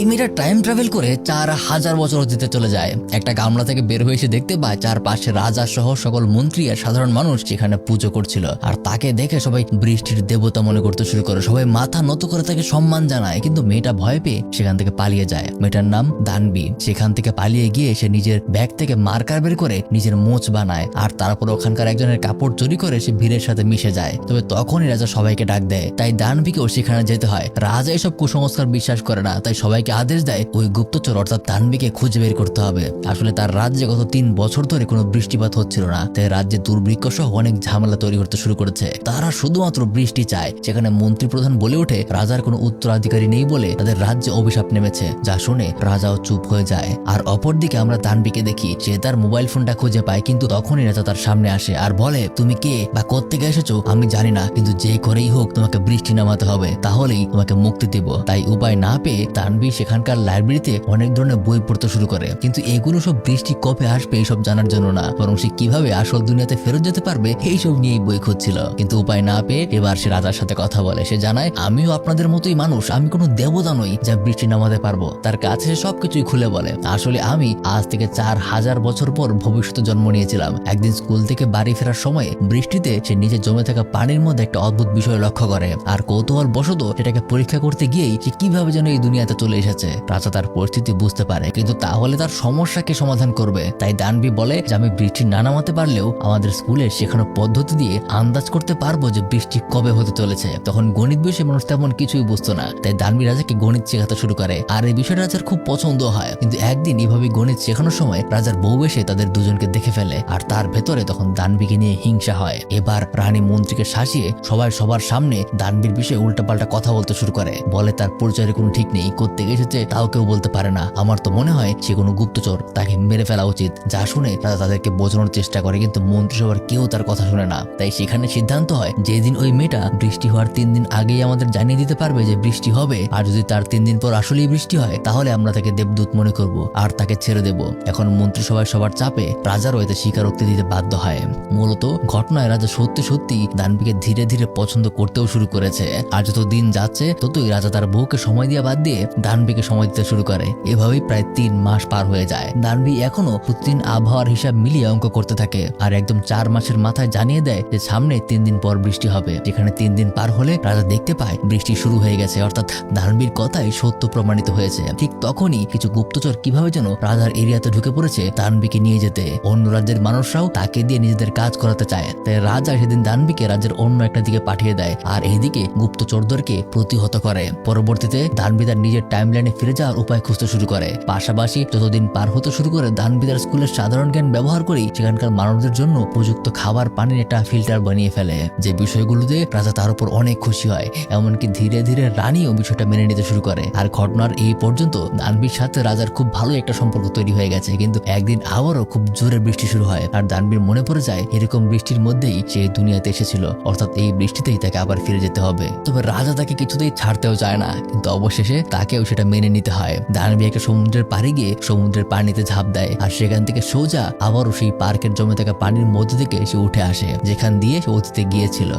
এই time travel করে চার হাজার বছর অতীতে চলে যায়। একটা গামলা থেকে বের হয়ে এসে দেখতে পায় চারপাশে রাজা সহ সকল মন্ত্রী আর সাধারণ মানুষ সেখানে পুজো করছিল। আর তাকে দেখে সবাই বৃষ্টির দেবতা মনে করতে শুরু করে। সবাই মাথা নত করে তাকে সম্মান জানায়, কিন্তু মেয়েটা ভয় পেয়ে সেখান থেকে পালিয়ে যায়। মেয়েটার নাম দানবি। সেখান থেকে পালিয়ে গিয়ে সে নিজের ব্যাগ থেকে মার্কার বের করে নিজের মোচ বানায়। আর তারপর ওখানকার একজনের কাপড় চুরি করে সে ভিড়ের সাথে মিশে যায়। তবে তখনই রাজা সবাইকে ডাক দেয়। তাই দানবীকেও সেখানে যেতে হয়। রাজা এসব কুসংস্কার বিশ্বাস করে না, তাই সবাইকে আদেশ দেয়, ওই গুপ্তচর অর্থাৎ দানবীকে খুঁজে বের করতে হবে। আসলে তার রাজ্যে গত তিন বছর ধরে কোনো বৃষ্টিপাত হচ্ছিল না। তাই রাজ্যে দুর্ভিক্ষ সহ অনেক ঝামেলা তৈরি করতে শুরু করেছে। তারা শুধুমাত্র বৃষ্টি চায় সেখানে মন্ত্রী প্রধান বলে ওঠে, রাজার কোনো উত্তরাধিকারী নেই বলে তাদের রাজ্যে অভিশাপ নেমেছে, যা শুনে রাজাও চুপ হয়ে যায়। আর অপরদিকে আমরা দানবীকে দেখি, সে তার মোবাইল ফোনটা খুঁজে পায়, কিন্তু তখনই রাজা তার সামনে আসে আর বলে, তুমি কে বা কোত্থেকে এসেছ? আমি জানি না, কিন্তু যে করেই হোক তোমাকে বৃষ্টি নামাতে হবে, তাহলেই তোমাকে মুক্তি দেব। তাই উপায় না পেয়ে তানবী সেখানকার লাইব্রেরিতে অনেক ধরনের বই পড়তে শুরু করে। কিন্তু এগুলো সব বৃষ্টি কবে আসবে এইসব জানার জন্য না। বরং সে কীভাবে আসল দুনিয়াতে ফেরত যেতে পারবে, এইসব নিয়েই বই খুঁজছিল। কিন্তু উপায় না পেয়ে এবার সে রাজার সাথে কথা বলে। সে জানায়, আমিও আপনাদের মতোই মানুষ। আমি কোনো দেবতা নই যা বৃষ্টি নামাতে পারব। তার কাছে সে সবকিছুই খুলে বলে। আসলে আমি আজ থেকে চার হাজার বছর পর ভবিষ্যতে জন্ম নিয়েছিলাম। একদিন স্কুল থেকে বাড়ি ফেরার সময় বৃষ্টিতে সে নিজে জমে থাকা পানির মধ্যে একটা অদ্ভুত বিষয় লক্ষ্য করে। আর কৌতূহল বশত সেটাকে পরীক্ষা করতে গিয়েই সে কীভাবে যেন এই দুনিয়াতে চলে এসেছে। রাজা তার পরিস্থিতি বুঝতে পারে, কিন্তু তাহলে তার সমস্যাকে সমাধান করবে? তাই দানবি বলে যে, আমি বৃষ্টি না নামাতে পারলেও আমাদের স্কুলে শেখানো পদ্ধতি দিয়ে আন্দাজ করতে পারব যে বৃষ্টি কবে হতে চলেছে। তখন গণিত বিষয়ে মানুষ তেমন কিছুই বুঝতো না। তাই দানবি রাজাকে গণিত শেখাতে শুরু করে। আর এই বিষয়টা রাজার খুব পছন্দ হয়। কিন্তু একদিন এভাবে গণিত শেখানোর সময় রাজার বউ এসে তাদের দুজনকে দেখে ফেলে। আর তার ভেতরে তখন দানবিকে নিয়ে হিংসা হয়। এবার রানী মন্ত্রীকে শাসিয়ে সবাই সবার সামনে দানবীর বিষয়ে উল্টাপাল্টা কথা বলতে শুরু করে। বলে তার পরিচয়ের কোনো ঠিক নেই। করতে এসেছে, তাও কেউ বলতে পারে না। আমার তো মনে হয় সে কোনো গুপ্তচর, তাকে মেরে ফেলা উচিত। যা শুনে তারা তাদেরকে বোঝানোর চেষ্টা করে, কিন্তু মন্ত্রিসভার কেউ তার কথা শুনে না। তাই সেখানে সিদ্ধান্ত হয়, যেদিন ওই মেয়েটা বৃষ্টি হওয়ার তিন দিন আগেই আমাদের জানিয়ে দিতে পারবে যে বৃষ্টি হবে, আর যদি তার তিন দিন পর আসলেই বৃষ্টি হয়, তাহলে আমরা তাকে দেবদূত মনে করব, আর তাকে ছেড়ে দেব। এখন মন্ত্রিসভায় সবার চাপে রাজারও এতে স্বীকারোক্তি দিতে বাধ্য হয়। মূলত ঘটনায় রাজা সত্যি সত্যি দানবীকে ধীরে ধীরে পছন্দ করতেও শুরু করেছে। আর যত দিন যাচ্ছে, ততই রাজা তার বউকে সময় দিয়ে বাদ দিয়ে দানবীকে সময় দিতে শুরু করে। এভাবেই প্রায় তিন মাস পার হয়ে যায়। দানবী এখনও প্রতিদিন আবহাওয়ার হিসাব মিলিয়ে অঙ্ক করতে থাকে আর একদম চার মাসের মাথায় জানিয়ে দেয় যে সামনে তিন দিন পর বৃষ্টি হবে। যেখানে তিন দিন পার হলে রাজা দেখতে পায় বৃষ্টি শুরু হয়ে গেছে। অর্থাৎ দানবীর কথাই সত্য প্রমাণিত হয়েছে। ঠিক তখনই কিছু গুপ্তচর কীভাবে যেন রাজার এরিয়াতে ঢুকে পড়েছে দানবীকে নিয়ে যেতে। অন্য রাজ্যের মানুষরাও তাকে দিয়ে নিজেদের কাজ করাতে চায়। তাই রাজা সেদিন দানবীকে রাজ্যের অন্য একটা দিকে পাঠিয়ে দেয়। আর এইদিকে গুপ্তচরদেরকে প্রতিহত করে। পরবর্তীতে দানবী তার নিজের টাইমলাইনে ফিরে যাওয়ার উপায় খুঁজতে শুরু করে। পাশাপাশি যতদিন পার হতে শুরু করে দানবিদার স্কুলের সাধারণ জ্ঞান ব্যবহার করেই সেখানকার মানুষদের জন্য উপযুক্ত খাবার, পানির একটা ফিল্টার বানিয়ে ফেলে। যে বিষয়গুলোতে রাজা তার উপর অনেক খুশি হয়, এমনকি ধীরে ধীরে রানীও বিষয়টা মেনে নিতে শুরু করে। আর ঘটনার এই পর্যন্ত দানবীর সাথে রাজার খুব ভালো একটা সম্পর্ক তৈরি হয়ে গেছে, কিন্তু একদিন আবারও খুব জোরে বৃষ্টি শুরু হয়। আর দানবীর মনে পড়ে যায়, এরকম বৃষ্টির মধ্যেই সে দুনিয়াতে এসেছিল, অর্থাৎ এই বৃষ্টিতেই তাকে আবার ফিরে যেতে হবে। তবে রাজা তাকে কিছুতেই ছাড়তেও চায় না, কিন্তু অবশেষে তাকেও সেটা মেনে নিতে হয়। দানবী একটা সমুদ্রের পাড়ে গিয়ে সমুদ্রের পানিতে ঝাঁপ দেয় আর সেখান থেকে সোজা আবারও সেই পার্কের জমে থাকা পানির মধ্যে থেকে সে উঠে আসে, যেখান দিয়ে সে অতীতে গিয়েছিল।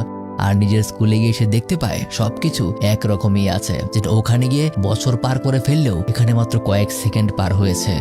আর নিজের স্কুলে গিয়ে সে দেখতে পায় সবকিছু একরকমই আছে, যেটা ওখানে গিয়ে বছর পার করে ফেললেও এখানে মাত্র কয়েক সেকেন্ড পার হয়েছে।